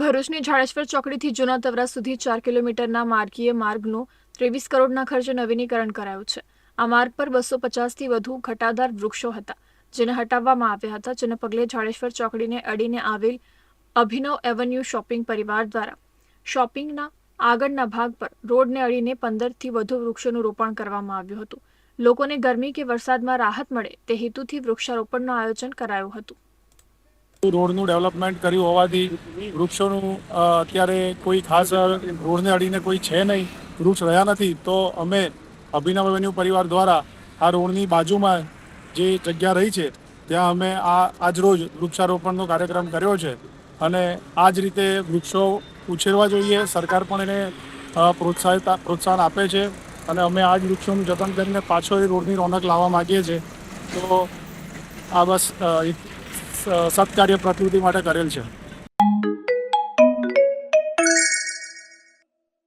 ભરૂચની ઝાડેશ્વર ચોકડીથી જૂના તવરા સુધી ચાર કિલોમીટરના માર્ગીય માર્ગનું ત્રેવીસ કરોડના ખર્ચે નવીનીકરણ કરાયું છે. આ માર્ગ પર બસો પચાસથી વધુ ઘટાદાર વૃક્ષો હતા, જેને હટાવવામાં આવ્યા હતા, જેને પગલે ઝાડેશ્વર ચોકડીને અડીને આવેલ અભિનવ એવન્યુ શોપિંગ પરિવાર દ્વારા શોપિંગના આગળના ભાગ પર રોડને અડીને પંદરથી વધુ વૃક્ષોનું રોપણ કરવામાં આવ્યું હતું. લોકોને ગરમી કે વરસાદમાં રાહત મળે તે હેતુથી વૃક્ષારોપણનું આયોજન કરાયું હતું. રોડનું ડેવલપમેન્ટ કર્યું હોવાથી વૃક્ષોનું અત્યારે કોઈ ખાસ રોડને અડીને કોઈ છે નહીં, વૃક્ષ રહ્યા નથી, તો અમે અભિનવ એવન્યુ પરિવાર દ્વારા આ રોડની બાજુમાં જે જગ્યા રહી છે, ત્યાં અમે આ આજરોજ વૃક્ષારોપણનો કાર્યક્રમ કર્યો છે. અને આ જ રીતે વૃક્ષો ઉછેરવા જોઈએ, સરકાર પણ એને પ્રોત્સાહિત, પ્રોત્સાહન આપે છે અને અમે આ જ વૃક્ષોનું જતન કરીને પાછો એ રોડની રોનક લાવવા માગીએ છીએ. તો આ બસ સત્કાર્ય પ્રકૃતિ માટે કરેલ છે.